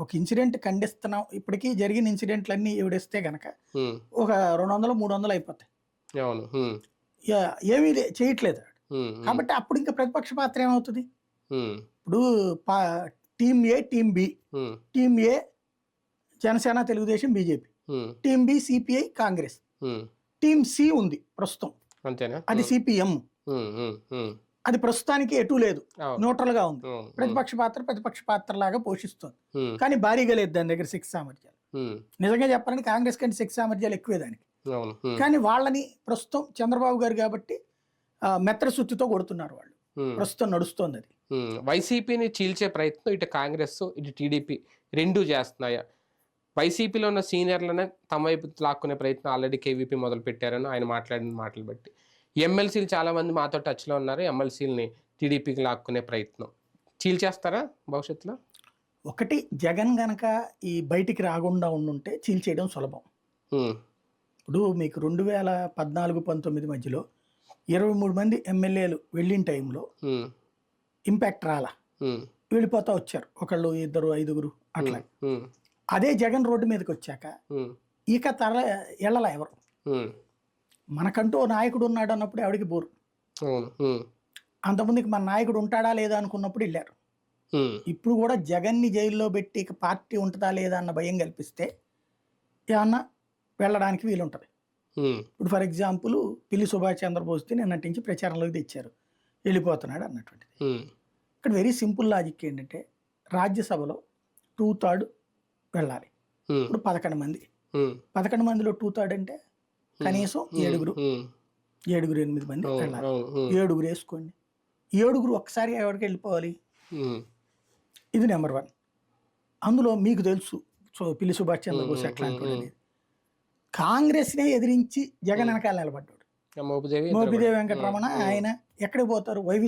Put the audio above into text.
ఒక ఇన్సిడెంట్ ఖండిస్తున్నాం. ఇప్పటికీ జరిగిన ఇన్సిడెంట్లన్నీ ఎవడిస్తే గనక ఒక రెండు వందలు మూడు వందలు అయిపోతాయి ఏమీ చేయట్లేదు కాబట్టి అప్పుడు ఇంకా ప్రతిపక్ష పాత్ర ఏమవుతుంది? ఇప్పుడు పా team A team B. Um, team A Janasena Telugudesam BJP. Um, team B CPI Congress. Um. Team C ఉంది ప్రస్తుతం. అది సిపిఎం. అది ప్రస్తుతానికి ఎటు లేదు. న్యూట్రల్గా ఉంది. ప్రతిపక్ష పాత్ర ప్రతిపక్ష పాత్ర లాగా పోషిస్తుంది కానీ భారీగా లేదు దాని దగ్గర శక్తి సామర్థ్యాలు. నిజంగా చెప్పాలంటే కాంగ్రెస్ కంటే శక్తి సామర్థ్యాలు ఎక్కువే దానికి. కానీ వాళ్ళని ప్రస్తుతం చంద్రబాబు గారు కాబట్టి మెత్తర సుత్తితో కొడుతున్నారు వాళ్ళు. ప్రస్తుతం నడుస్తోంది అది. వైసీపీని చీల్చే ప్రయత్నం ఇటు కాంగ్రెస్ ఇటు టీడీపీ రెండూ చేస్తున్నాయా. వైసీపీలో ఉన్న సీనియర్లనే తమ వైపు లాక్కునే ప్రయత్నం ఆల్రెడీ కేవీపీ మొదలు పెట్టారని ఆయన మాట్లాడిన మాటలు బట్టి. ఎమ్మెల్సీలు చాలా మంది మాతో టచ్లో ఉన్నారు. ఎమ్మెల్సీలని టీడీపీకి లాక్కునే ప్రయత్నం. చీల్చేస్తారా భవిష్యత్తులో? ఒకటి జగన్ గనక ఈ బయటికి రాకుండా ఉండుంటే చీల్చేయడం సులభం. ఇప్పుడు మీకు రెండు వేల పద్నాలుగు పంతొమ్మిది మధ్యలో ఇరవై మూడు మంది ఎమ్మెల్యేలు వెళ్ళిన టైంలో ఇంపాక్ట్ రాలా. వెళ్ళిపోతా వచ్చారు. ఒకళ్ళు ఇద్దరు ఐదుగురు అట్లా. అదే జగన్ రోడ్డు మీదకి వచ్చాక ఇక తర ఎళ్ళలా ఎవరు? మనకంటూ ఓ నాయకుడు ఉన్నాడు అన్నప్పుడు ఎవడికి బోరు. అంతమందికి మన నాయకుడు ఉంటాడా లేదా అనుకున్నప్పుడు వెళ్ళారు ఇప్పుడు కూడా జగన్ని జైల్లో పెట్టి పార్టీ ఉంటుందా లేదా అన్న భయం కల్పిస్తే ఏమన్నా వెళ్ళడానికి వీలుంటుంది. ఇప్పుడు ఫర్ ఎగ్జాంపుల్ పిల్లి సుభాష్ చంద్రబోస్ని నిన్నటి నుంచి ప్రచారంలోకి తెచ్చారు. వెళ్ళిపోతున్నాడు అన్నటువంటిది. ఇక్కడ వెరీ సింపుల్ లాజిక్ ఏంటంటే రాజ్యసభలో టూ థర్డ్ వెళ్ళాలి. ఇప్పుడు పదకొండు మంది. పదకొండు మందిలో టూ థర్డ్ అంటే కనీసం ఏడుగురు. ఏడుగురు ఎనిమిది మంది వెళ్ళాలి ఏడుగురు వేసుకోండి. ఏడుగురు ఒక్కసారి ఎవరికి వెళ్ళిపోవాలి? ఇది నెంబర్ వన్. అందులో మీకు తెలుసు సో పిల్లి సుభాష్ చంద్రబోస్ వాడు అనేది. కాంగ్రెస్నే ఎదిరించి జగన్ వెనకాల నిలబడ్డాడు. మోపిదేవి మోపిదేవి వెంకటరమణ. ఆయన ఎక్కడికి పోతారు? వైవి